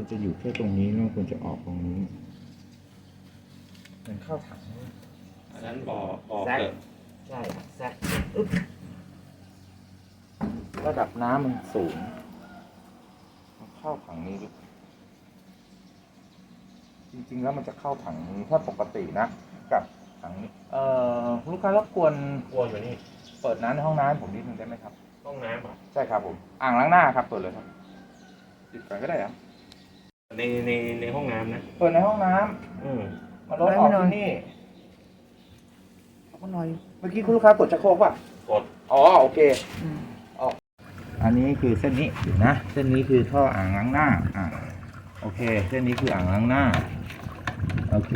ควรจะอยู่แค่ตรงนี้แล้วมันควรจะออกตรงนี้มันเข้าถังอันนั้นบ่อบ่อแซกเกิดใช่แซกอึ๊บระดับน้ำมันสูงมันเข้าถังนี้ดิจริงๆแล้วมันจะเข้าถังนี้ถ้าปกตินะ กับถังนี้เอ่อลูกค้ารบกวนกลัวอยู่นี่ เปิดน้ำในห้องน้ำให้ผมนิดนึงได้ไหมครับ ห้องน้ำอะใช่ครับผม อ่างล้างหน้าครับเปิดเลยครับ ปิดก่อนก็ได้ครับ ในในในห้องน้ำนะ เปิดในห้องน้ำอืมมาลดออกที่นี่เอามาหน่อยเมื่อกี้คุณลูกค้ากดชักโครกป่ะ กด อ๋อ โอเค อืมอันนี้คือเส้นนี้เดี๋ยวนะ เส้นนี้คือท่ออ่างล้างหน้า อ่าโอเค เส้นนี้คืออ่างล้างหน้า โอเค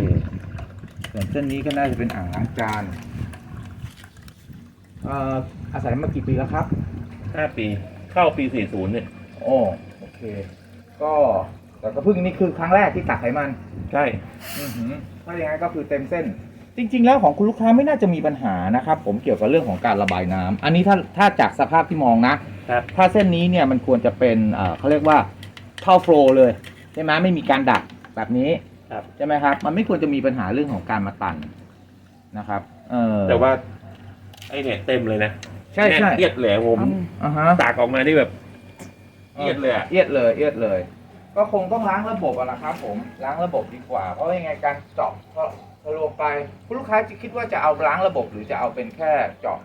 ส่วนเส้นนี้ก็น่าจะเป็นอ่างล้างจานเอ่ออาศัยมากี่ปีแล้วครับ ห้าปี เข้าปีสี่ศูนย์เนี่ย โอ้โอเค ก็ แต่ก็เพิ่งนี่คือครั้งแรกที่ตักไขมันใช่ อือหือถ้าอย่างนั้นก็คือเต็มเส้น จริง ๆ แล้วของคุณลูกค้าไม่น่าจะมีปัญหานะครับ ผมเกี่ยวกับเรื่องของการระบายน้ำอันนี้ถ้าถ้าจากสภาพที่มองนะครับ ถ้าเส้นนี้เนี่ยมันควรจะเป็นเอ่อเขาเรียกว่าท่อโฟลว์เลยใช่ไหมไม่มีการดักแบบนี้ครับ ใช่ไหมครับ มันไม่ควรจะมีปัญหาเรื่องของการมาตันนะครับ เออแต่ว่า ไอเนี่ยเต็มเลยนะใช่ใช่แน่นเอียดเลยผมอ่าฮะ ตากออกมาได้แบบเอียดเลยอะ เอียดเลยเอียดเลย ก็คงต้องล้างระบบอะนะครับผมล้างระบบดีกว่า เพราะว่ายังไงการเจาะก็ทะลวงไปคุณลูกค้าจะคิดว่าจะเอาล้างระบบ หรือจะเอาเป็นแค่เจาะ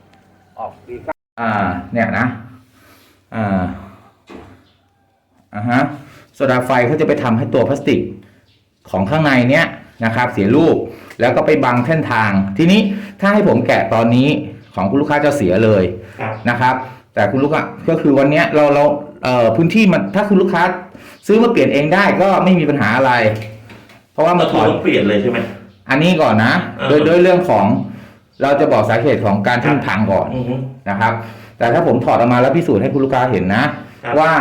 ออกดีครับอ่าเนี่ยนะอ่าอ่าฮะโซดาไฟเขาจะไปทำให้ตัวพลาสติกของข้างในเนี้ยนะครับ เสียรูปแล้วก็ไปบังเส้นทาง ทีนี้ถ้าให้ผมแกะตอนนี้ของคุณลูกค้าจะเสียเลยครับนะครับ แต่คุณลูกค้าก็คือวันเนี้ยเราเรา เอ่อพื้นที่มันถ้าคุณลูกค้า ซื้อมาเปลี่ยนเองได้ก็ไม่มีปัญหาอะไร เพราะว่าก็มาถคืออดต้องเปลี่ยนเลยใช่ไหม อันนี้ก่อนนะ อ่า โดยโดยเรื่องของเราจะบอกสาเหตุของการที่มันพังก่อนอือฮึ นะครับ แต่ถ้าผมถอดออกมาแล้วพิสูจน์ให้คุณลูกค้าเห็นนะ ครับว่า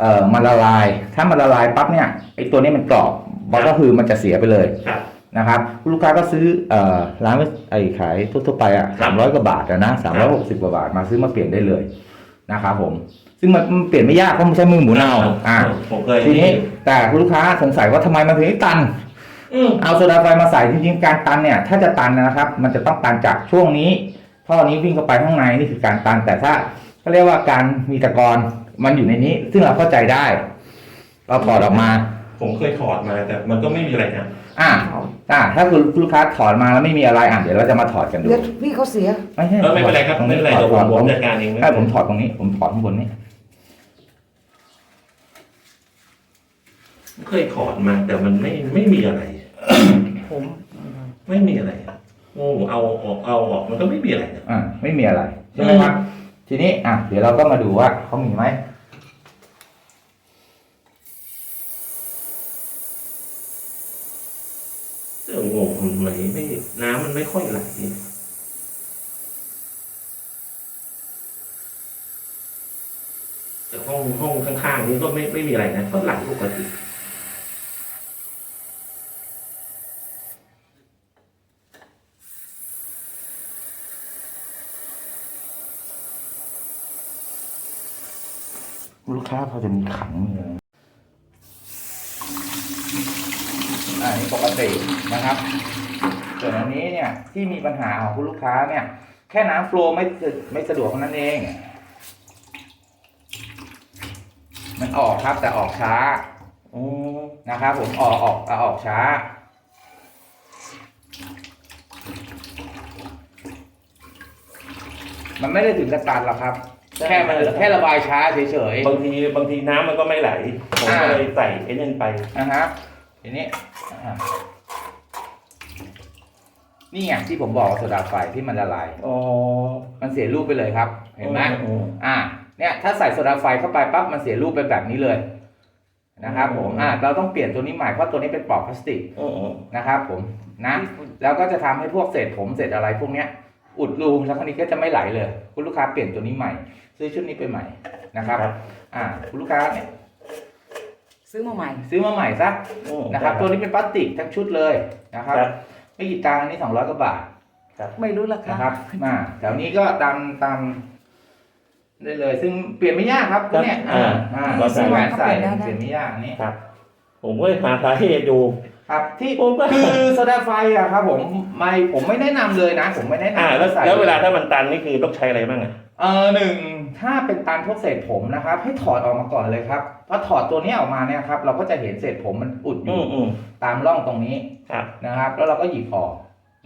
เอ่อมันละลาย ถ้ามันละลายปั๊บเนี่ยไอ้ตัวนี้มันกรอบมันก็คือมันจะเสียไปเลยครับ นะครับคุณลูกค้าก็ซื้อเอ่อร้านไอ้ขายทั่วๆไปอะครัสาบมร้อยกว่าบาทอะนะสามร้อยหกสิบกว่าบาทมาซื้อมาเปลี่ยนได้เลย นะครับผม ซึ่งมันมันเปลี่ยนไม่ยากเพราะมันใช้มือหมุนเอาอ่าผมเคยทีนี้แต่คุณลูกค้าสงสัยว่าทำไมมันถึงไม่ตัน อืมเอาโซดาไฟมาใส่จริงๆการตันเนี่ย ถ้าจะตันนะครับ มันจะต้องตันจากช่วงนี้ท่อนี้วิ่งเข้าไปข้างในนี่คือการตัน แต่ถ้าเขาเรียกว่าการมีตะกอนมันอยู่ในนี้ ซึ่งเราเข้าใจได้ เราถอดออกมา ผมเคยถอดมาแต่มันก็ไม่มีอะไรนะ อ่า อ่าถ้าคุณลูกค้าถอดมาแล้วไม่มีอะไรอะเดี๋ยวเราจะมาถอดกันดูเดี๋ยวพี่เขาเสีย ไม่ใช่เออไม่เป็นไรครับตงไม่เป็นไรถอเดี๋ยวผมถอผมผมจัดการเองให้ผมถอดตรงนี้ ผมถอดข้างบนนี้เคยถอดมาแต่มันไม่ไม่มีอะไร ผมไม่มีอะไรโอ้เอาออกเอาออกมันก็ไม่มีอะไรนะอ่าไม่มีอะไรใช่ไหมครับ ทีนี้อะเดี๋ยวเราก็มาดูว่าเขามีไหม เรื่องงง มันไม่ไม่น้ำมันไม่ค่อยไหลแต่ห้องห้องข้างๆนี้ก็ไม่ไม่มีอะไรนะก็ไหลปกติลูกค้าพอจะมีขังมี อะไรอ่านี่ปกตินะครับ ส่วนอันนี้เนี่ยที่มีปัญหาของคุณลูกค้าเนี่ย แค่น้ำโฟลว์ไม่สะไม่สะดวกเท่านั้นเอง มันออกครับแต่ออกช้าอืมนะครับผมออกออกเอาออกช้ามันไม่ได้ถึงกระตันหรอกครับ แค่มันแค่ระบายช้าเฉยบางทีบางทีน้ำมันก็ไม่ไหล ผมก็อ่าเลยใส่ไอ้นั่นไปๆนะฮะ ทีนี้อะนี่ไงที่ผมบอกว่าโซดาไฟที่มันละลายอ๋อมันเสียรูปไปเลยครับ เห็นไหมอืมอ่า เนี่ยถ้าใส่โซดาไฟเข้าไปปั๊บมันเสียรูปเป็นแบบนี้เลยนะครับผมอ่าเราต้องเปลี่ยนตัวนี้ใหม่เพราะตัวนี้เป็นปลอกพลาสติกอืมอืมนะครับผมนะแล้วก็จะทำให้พวกเศษผมเศษอะไรพวกเนี้ย อุดรูแล้วคราวนี้ก็จะไม่ไหลเลย คุณลูกค้าเปลี่ยนตัวนี้ใหม่ ซื้อชุดนี้ไปใหม่นะครับ อ่าคุณลูกค้าเนี่ย ซื้อมาใหม่ ซื้อมาใหม่ซะอืมนะครับ ตัวนี้เป็นพลาสติกทั้งชุดเลยนะครับครับ ไม่กี่ตังค์อันนี้สองร้อยกว่าบาทไม่รู้ราคานะครับมาแถวนี้ก็ตามตามได้เลย ซึ่งเปลี่ยนไม่ยากครับพวกเนี้ยอ่าอ่าเราใส่ใส่แหวนใส่เปลี่ยนได้เปลี่ยนไม่ยากอันนี้ครับ ผมก็หาสาเหตุดูครับที่ผมก็คือโซดาไฟอะครับ ผมไม่ผมไม่แนะนำเลยนะ ผมไม่แนะนำอ่าแล้วให้ใส่แล้วเวลาถ้ามันตันนี่คือต้องใช้อะไรบ้างอะ เออหนึ่งถ้าเป็นตันพวกเศษผมนะครับ ให้ถอดออกมาก่อนเลยครับพอถอดตัวเนี้ยออกมาเนี่ยครับ เราก็จะเห็นเศษผมมันอุดออืยู่มอืมตามร่องตรงนี้ครับ นะครับ แล้วเราก็หยิบออก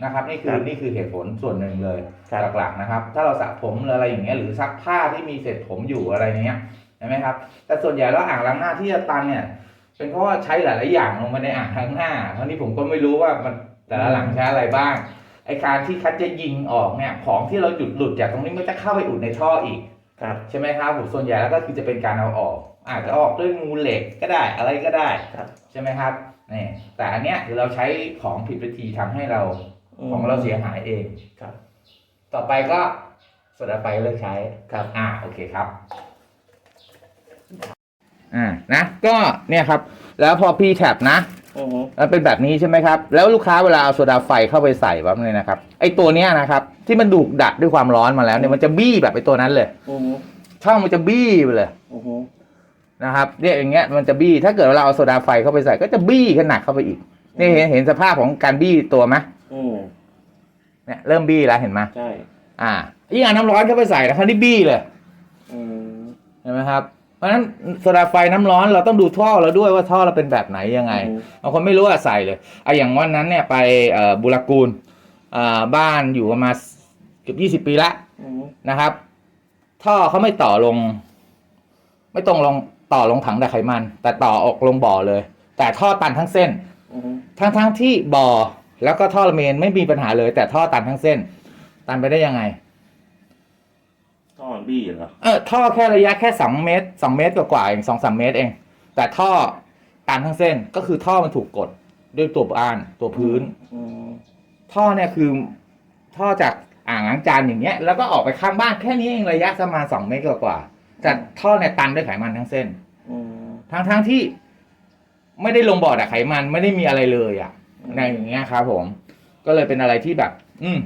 นะครับ นี่คือครับนี่คือเหตุผลส่วนหนึ่งเลยครับ หลักๆนะครับ ถ้าเราสระผมหรืออะไรอย่างเงี้ยหรือซักผ้าที่มีเศษผมอยู่อะไรเนี้ยเห็นไหมครับ แต่ส่วนใหญ่แล้วอ่างล้างหน้าที่จะตันเนี่ยเป็นเพราะว่าใช้หลายๆอย่างลงไปในอ่างล้างหน้าคราวนี้ผมก็ไม่รู้ว่ามันแต่ละหลังใช้อะไรบ้าง ไอการที่คัดจะยิงออกเนี่ยของที่เราหยุดหลุดจากตรงนี้มันจะเข้าไปอุดในท่ออีกครับใช่ไหมครับผมส่วนใหญ่แล้วก็คือจะเป็นการเอาออก อาจจะออกด้วยงูเหล็กก็ได้อะไรก็ได้ครับใช่ไหมครับนี่แต่อันเนี้ยคือเราใช้ของผิดวิธีทำให้เราของเราเสียหายเองครับ ต่อไปก็โซดาไฟเลิกใช้ครับอ่าโอเคครับอ่านะก็เนี่ยครับ แล้วพอพี่แท็บนะอือฮึ มันเป็นแบบนี้ใช่ไหมครับ แล้วลูกค้าเวลาเอาโซดาไฟเข้าไปใส่ปั๊บเนี่ยนะครับ ไอตัวเนี้ยนะครับ ที่มันดูดดัดด้วยความร้อนมาแล้วเนี่ยมันจะบี้แบบไอตัวนั้นเลยอือฮึช่องมันจะบี้ไปเลยอือฮึนะครับเนี่ยอย่างเงี้ยมันจะบี้ถ้าเกิดเราเอาโซดาไฟเข้าไปใส่ก็จะบี้ขึ้นหนักเข้าไปอีกนี่เห็นเห็นสภาพของการบี้ตัวไหมอืมเนี่ยเริ่มบี้แล้วเห็นไหมใช่ อ่ายิ่งเอาน้ำร้อนเข้าไปใส่นะครับนี่บี้เลยอืมเห็นไหมครับเพ ราะฉะนั้นโซดาไฟน้ำร้อนเราต้องดูท่อเราด้วยว่าท่อเราเป็นแบบไหนยังไงบางคนไม่รู้อะใส่เลยอะอย่างวันนั้นเนี่ยไปเอ่อบุรกูลอ่าบ้านอยู่ประมาณเกือบยี่สิบปีละอืมนะครับ ท่อเขาไม่ต่อลง ไม่ตรงลงต่อลงถังดักไขมัน แต่ต่อออกลงบ่อเลย แต่ท่อตันทั้งเส้นอืมทั้งทั้งที่บ่อแล้วก็ท่อระเมนไม่มีปัญหาเลย แต่ท่อตันทั้งเส้น ตันไปได้ยังไง ท่อบี้เหรอเออท่อแค่ระยะแค่สองเมตรสองเมตรกว่าๆเองสองสามเมตรเอง แต่ท่อตันทั้งเส้นก็คือท่อมันถูกกดด้วยตัวบ้านตัวพื้น อืมท่อเนี่ยคือท่อจากอ่างล้างจานอย่างเงี้ย แล้วก็ออกไปข้างบ้านแค่นี้เองระยะประมาณสองเมตรกว่าๆแต่ท่อเนี่ยตันด้วยไขมันทั้งเส้น อืม ทั้งทั้งๆที่ไม่ได้ลงบ่อดักไขมันไม่ได้มีอะไรเลยอะในอย่างเงี้ยครับผม ก็เลยเป็นอะไรที่แบบ อืม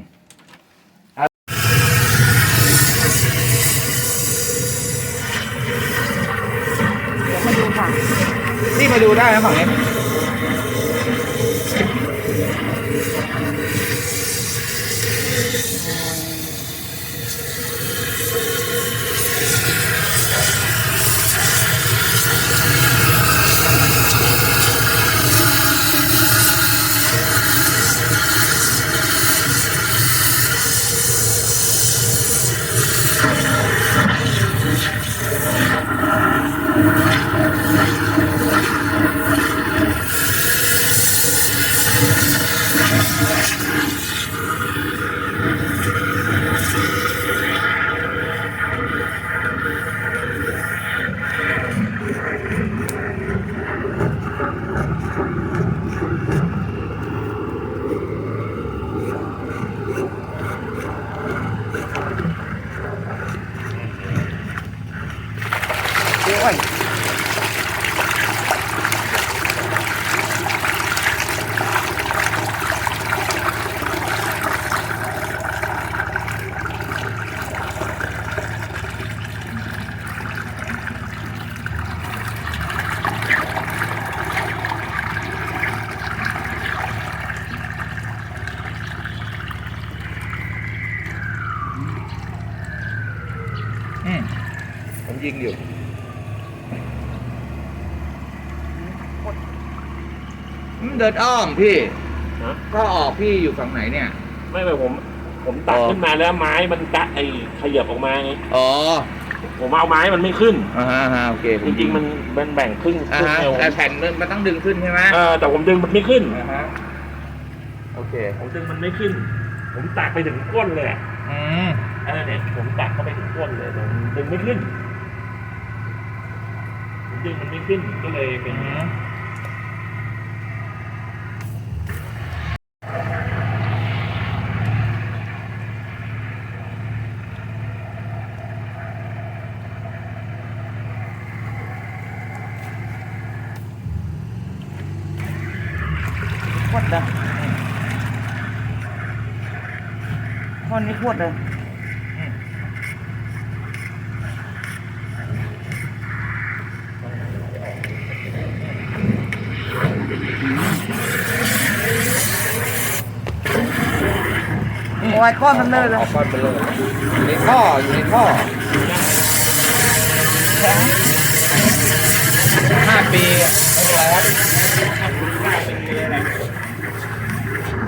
ผมยิงอยู่อืมเดินอ้อมพี่ ฮะก็ออกพี่อยู่ฝั่งไหนเนี่ย ไม่ไม่ผม ผมตัดอ๋อขึ้นมาแล้วไม้มันกะไอขยับออกมาไงอ๋อผมเอาไม้มันไม่ขึ้น อ่าฮะอ่าฮะโอเคผจริงๆมันมันแบ่งครึ่งอ่าครึ่งฮะเอวแต่แผ่นมันมันต้องดึงขึ้นใช่ไหมเออแต่ผมดึงมันไม่ขึ้น อ่าฮะโอเคผมดึงมันไม่ขึ้น ผมตักไปถึงก้นเลยอะอืม เออเนี่ยผมตักเข้าไปถึงก้นเลยแต่ผมดึงไม่ขึ้นผมดึงมัน ไม่ขึ้นก็เลยเป็นอืมโคตรดังท่อนนี้โคตรเลย อ้ยก้อนมันเลยเลยออกก้อนไปเลยอยู่ในท่ออยู่ในท่อแข็งห้าปีไม่เป็นไรครับ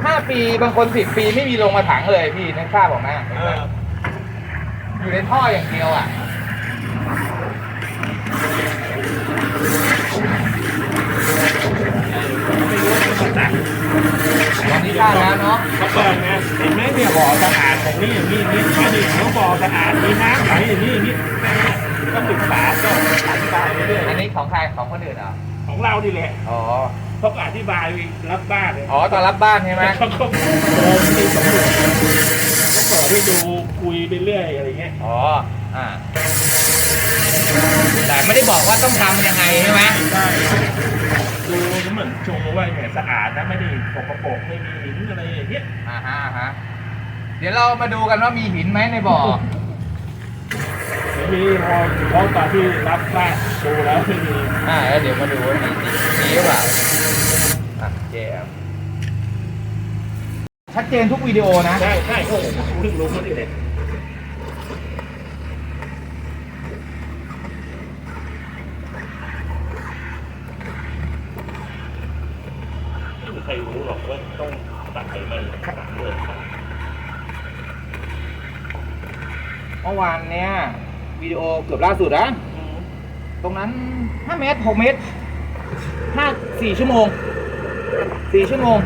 ห้าปีบางคนสิบปีไม่มีลงมาถังเลยพี่นึกภาพออกไหมเอออยู่ในท่ออย่างเดียวอะ ตอนนี้ได้แล้วเนาะเขาเปิดนะเห็นไหมเนี่ยบ่อสะอาดของนี่อย่างนี้อย่างนี้มาดิเขาบ่อสะอาดมีน้ำไหลอย่างนี้อย่างนี้ก็ศึกษาก็อธิบายไปเรื่อยอันนี้ของใครของคนอื่นเหรอของเรานี่แหละอ๋อเขาก็อธิบายรับบ้านเลยอ๋อตอนรับบ้านใช่ไหมเขาก็โดนที่สำรวจก็เปิดให้ดูคุยไปเรื่อยอะไรเงี้ยอ๋ออ่า แต่ไม่ได้บอกว่าต้องทำยังไงใช่ไหมใช่ดูเหมือนโชว์ว่าเนี่ยสะอาดนะไม่ได้สกปรกไม่มีหินอะไรอย่างเงี้ยอ่าฮะอ่าฮะเดี๋ยวเรามาดูกันว่ามีหินไหมในบ่อไม่มีพอพอตอนที่รับบ้านดูแล้วไม่มีอ่าแล้วเดี๋ยวมาดูว่ามีมีหรือเปล่าอะเจมชัดเจนทุกวิดีโอนะ ใช่ใช่โอ้โหเพิ่งรู้เขาดิเลยไม่มีใครรู้หรอกว่าต้องตัดไขมันตัดเลือด เมื่อวานเนี้ย วิดีโอเกือบล่าสุดนะ ตรงนั้น 5 เมตร 6 เมตร 5 4 ชั่วโมง 4 ชั่วโมง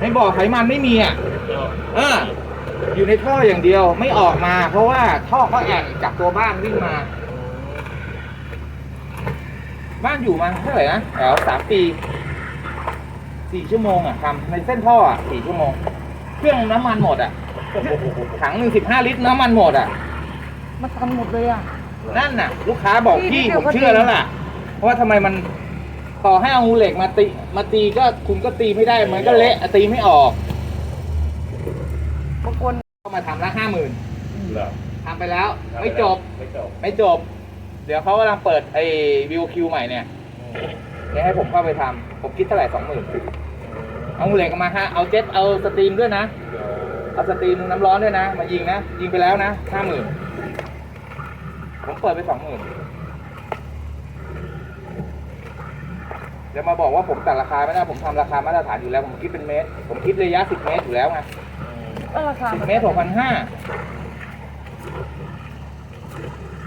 ในบ่อไขมันไม่มีอะเอออยู่ในท่ออย่างเดียวไม่ออกมา เพราะว่าท่อเขาแอนจากตัวบ้านวิ่งมา บ้านอยู่มาเท่าไหร่นะแถวสามปีสี่ชั่วโมงอะทำในเส้นท่ออะสี่ชั่วโมง เครื่องน้ำมันหมดอะ ถังหนึ่งสิบห้าลิตรน้ำมันหมดอะ มันทันหมดเลยอะ นั่นน่ะ ลูกค้าบอกพี่พี่เดี๋ผยวมก็ เชื่อดีแล้วล่ะ เพราะว่าทำไมมันต่อให้เอางูเหล็กมาตีมาตีก็คุณก็ตีไม่ได้มันก็เละตีไม่ออกบางคนก็มาทำละห้าหมื่นเหรอทำไปแล้ว ไม่จบไม่จบไม่จบ เดี๋ยวเขากำลังเปิดไอ้วิวคิวใหม่เนี่ยเดี๋ยวให้ผมเข้าไปทำผมคิดเท่าไหร่สองหมื่นเอางูเหล็กมาฮะเอาเจ็ตเอาสตรีมด้วยนะ เอาสตรีมน้ำร้อนด้วยนะ มายิงนะ ยิงไปแล้วนะห้าหมื่นผมเปิดไปสองหมื่นเดี๋ยวมาบอกว่าผมตัดราคาไม่ได้ผมทำราคามาตรฐานอยู่แล้ว ผมคิดเป็นเมตร ผมคิดระยะสิบเมตรอยู่แล้วไงก็ราคาสิบเมตรหกพันห้า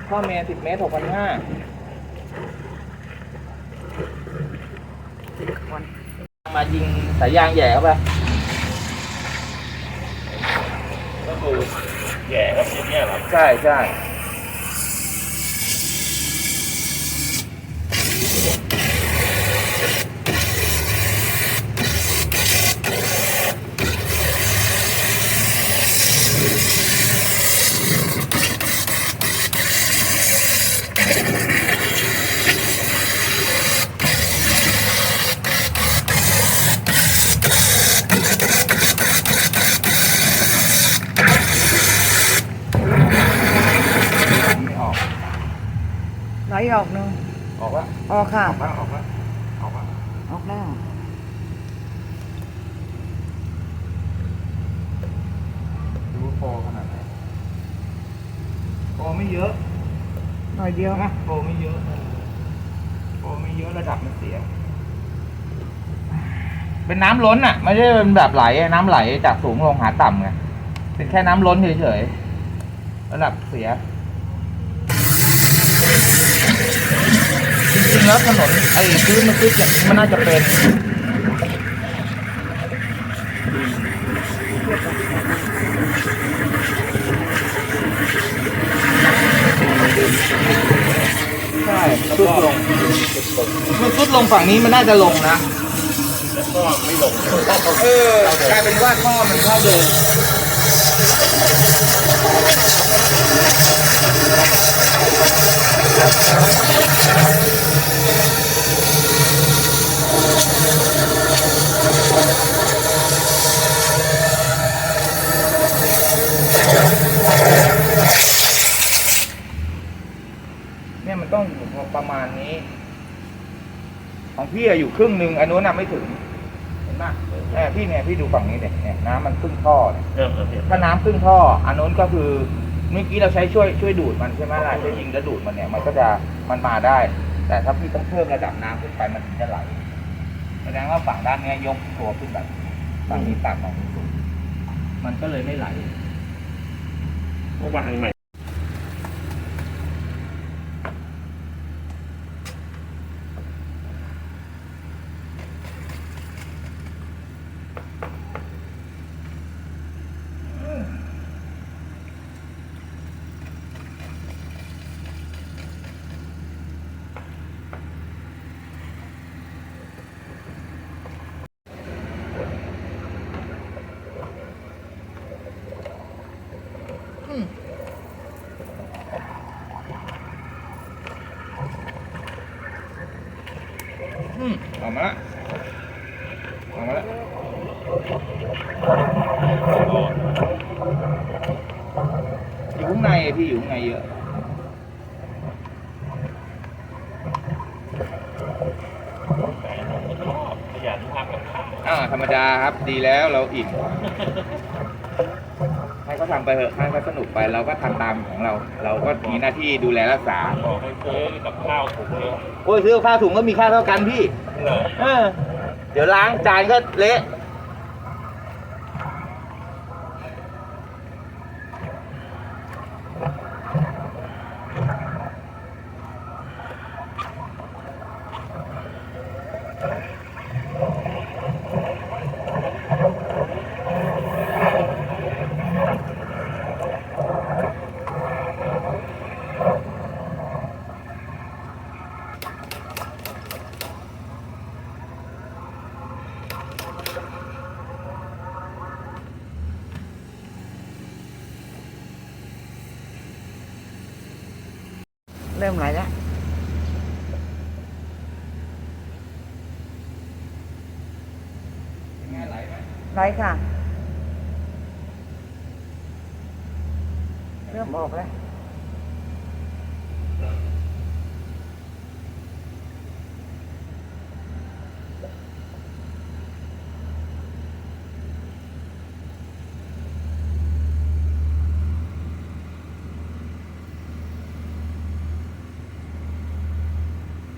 ข้อเมตรสิบเมตรหกพันห้ามายิงสายยางแหย่เข้าไป ก็คือ แย่แล้วอย่างเงี้ยเหรอใช่ใช่ไม่ออก ไหลออกหนึง อ อกว่าออกค่ะ ออกว่าออกว่าออกว่าออกแล้ว ดูโฟขนาดไหนโฟไม่เยอะหน่อยเดียวนะโฟไม่เยอะโฟไม่เยอะระดับมันเสีย เป็นน้ำล้นอะ ไม่ใช่เป็นแบบไหลน้ำไหลจากสูงลงหาต่ำไงเป็นแค่น้ำล้นเฉยๆระดับเสีย ริงๆแล้วถนนไอ้พื้นมันคือจะมันน่าจะเป็นใช่มันสุดลงมันสุดลงฝั่งนี้มันน่าจะลงนะแล้วก็ไม่ลงเออกลายเป็นว่าท่อมันเท่าเดิม เนี่ยมันต้องอยู่ประมาณนี้ ของพี่อะอยู่ครึ่งหนึ่งอันนู้นน่ะไม่ถึงอนป่ะเออพี่เนี่ยพี่ดูฝั่งนี้เนี่ยเนี่ยน้ำมันขึ้นท่อเนี่ยเออเออเห็นถ้าน้ำขึ้นท่อ อันนู้นก็คือเมื่อกี้เราใช้ช่วยช่วยดูดมันใช่ไหมล่ะใช้ยิงแล้วดูดมันเนี่ย มันก็จะมันมาได้ แต่ถ้าพี่ต้องเพิ่มระดับน้ำขึ้นไปมันถึงจะไหลแสดงว่าฝั่งด้านนี้ยกตัวขึ้นแบบฝั่งนี้ต่ำฝั่งนี้สูงมันก็เลยไม่ไหลวางใหม่ออกมาละออกมาละอยู่ข้างในอะพี่อยู่ข้างในเยอะ ขยันทำกับข้าว อ่าธรรม ดาครับดีแล้วเราอิ่มให้เขาทำไปเถอะให้เขาสนุกไปเราก็ทำตามของเรา เราก็มีหน้าที่ดูแลรักษาบอกให้ซื้อกับข้าวถุงเดียวโอ้ยซื้อข้าวถุงก็มีค่าเท่ากันพี่ เหรอ เออ เดี๋ยวล้างจานก็เละ เริ่มไหลแล้ว ยังไงไหล ไหมไหลค่ะ เริ่มออกแล้ว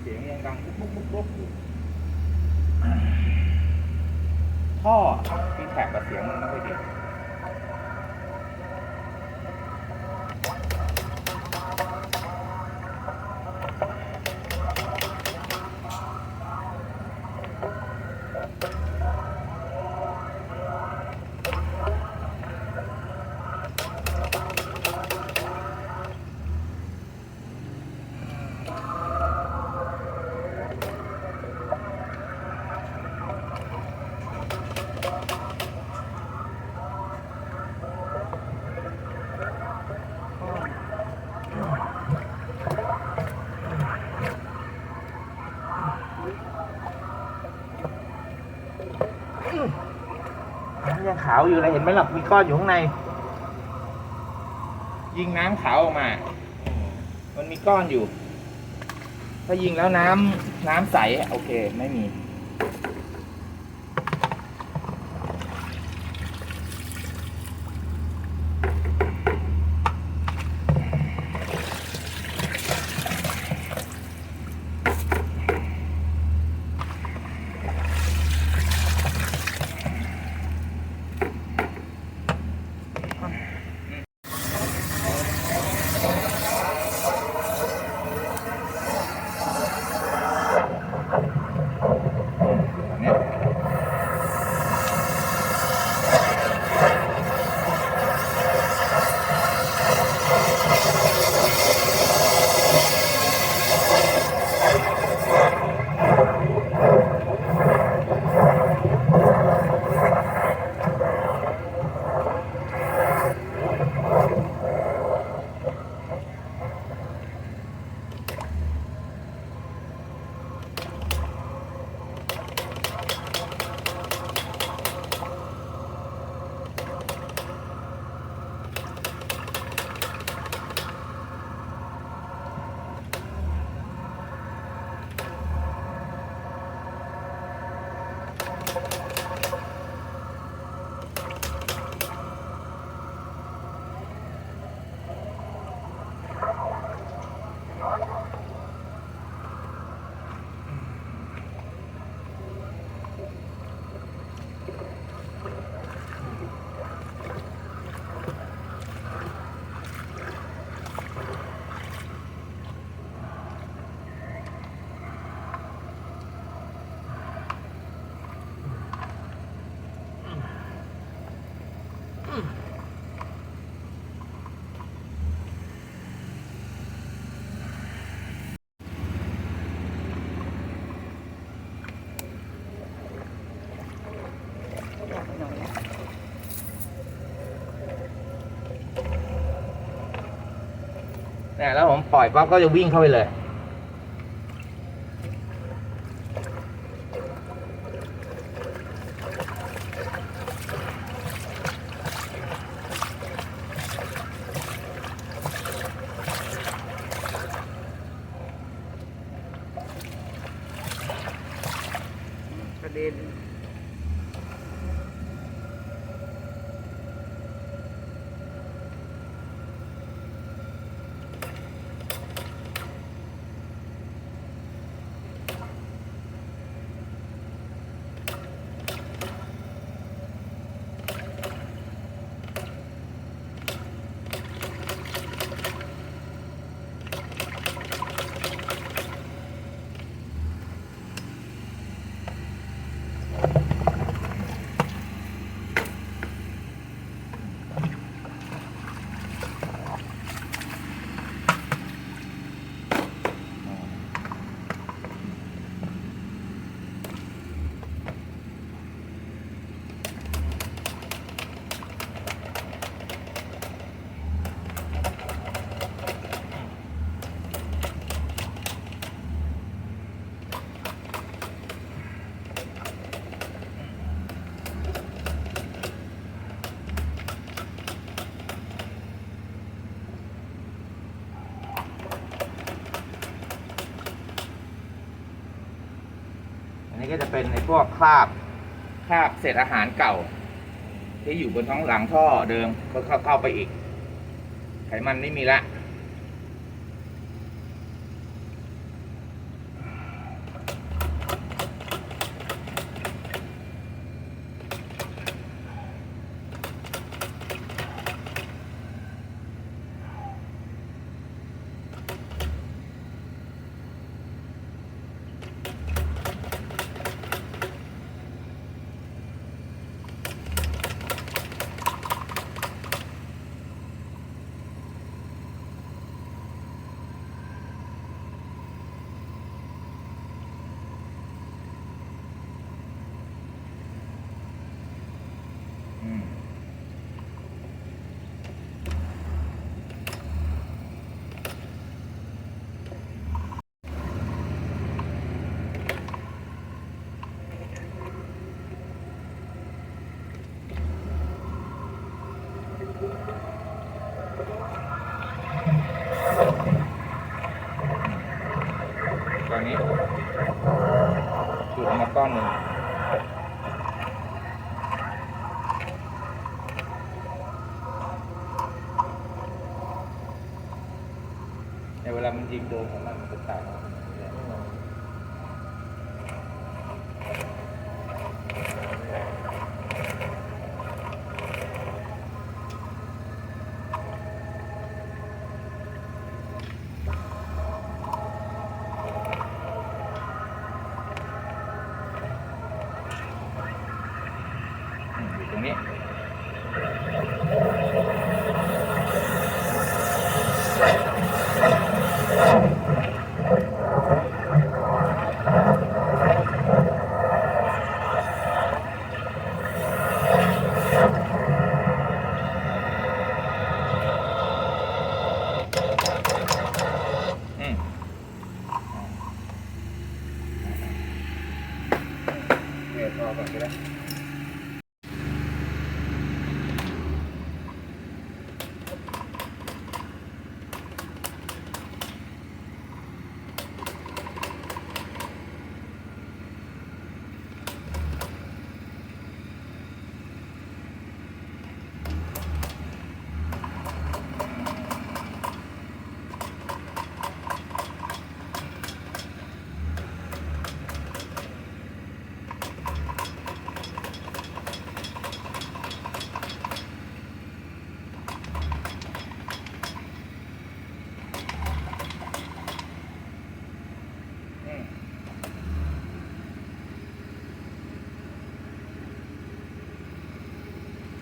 เสียงยังดังปุ๊บปุ๊บปุ๊บปุ๊บอยู่ท่อที่แท็กกับเสียงมันไม่ค่อยดี ยังขาวอยู่เลยเห็นไหมหลักมีก้อนอยู่ข้างใน ยิงน้ำขาวออกมา มันมีก้อนอยู่ ถ้ายิงแล้วน้ำน้ำใสโอเค ไม่มี เนี่ยแล้วผมปล่อยปั๊บก็จะวิ่งเข้าไปเลย กระเด็น อั นี้ก็จะเป็นในพวกคราบคราบเศษอาหารเก่า ที่อยู่บนท้องหลังท่อเดิมก็เข้าเข้าไปอีก ไขมันไม่มีละ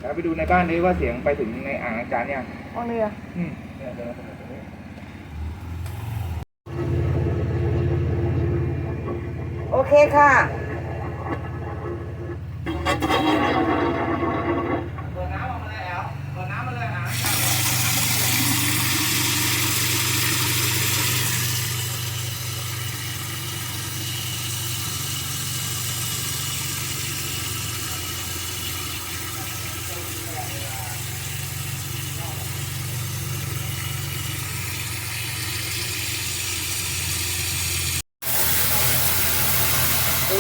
แล้วไปดูในบ้านดิว่าเสียงไปถึงในอ่างอาจารย์ยังห้องนี้อะอืมเนี่ยเดินมาตรงนี้โอเคค่ะ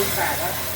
นแปดครับ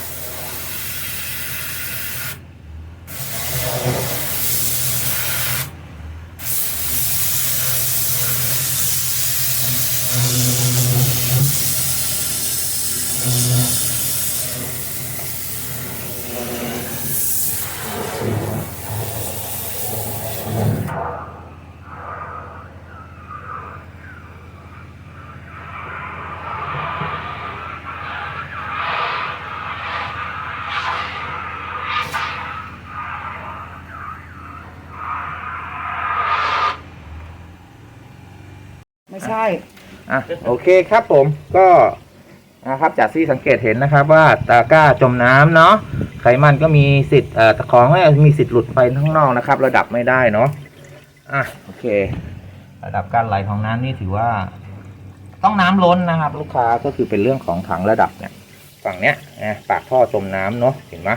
อะโอเคครับผมก็นะครับจากที่สังเกตเห็นนะครับว่าตาก้าจมน้ำเนาะไขมันก็มีสิทธิ์เอ่อของก็มีสิทธิ์หลุดไปข้างนอกนะครับ ระดับไม่ได้เนาะอะโอเค ระดับการไหลของน้ำนี่ถือว่า ต้องน้ำล้นนะครับ ลูกค้าก็คือเป็นเรื่องของถังระดับเนี่ยฝั่งเนี้ยนะปากท่อจมน้ำเนาะเห็นไหม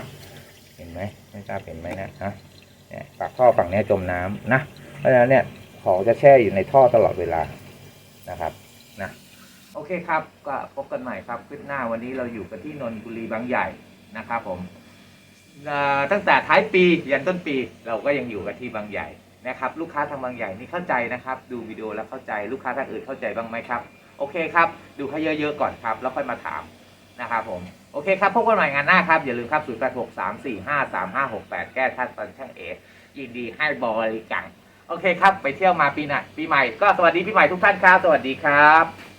เห็นไหมไม่ทราบเห็นไหมนะฮะเนี่ยปากท่อฝั่งเนี้ยจมน้ำนะเพราะฉะนั้นเนี่ยของจะแช่อยู่ในท่อตลอดเวลานะครับ โอเคครับ ก็พบกันใหม่ครับคลิปหน้าวันนี้เราอยู่กันที่นนทบุรีบางใหญ่นะครับผมตั้งแต่ท้ายปียันต้นปีเราก็ยังอยู่กันที่บางใหญ่นะครับ ลูกค้าทางบางใหญ่นี่เข้าใจนะครับ ดูวิดีโอแล้วเข้าใจลูกค้าทางอื่นเข้าใจบ้างไหมครับ โอเคครับ ดูให้เยอะๆก่อนครับ แล้วค่อยมาถามนะครับผมโอเคครับพบกันใหม่งานหน้าครับ อย่าลืมครับ 0 8 6 3 4 5 3 5 6 8 แก้ทัดตันช่างเอยินดีให้บริการโอเคครับ ไปเที่ยวมาปีหน้าปีใหม่ก็สวัสดีปีใหม่ทุกท่านครับ สวัสดีครับ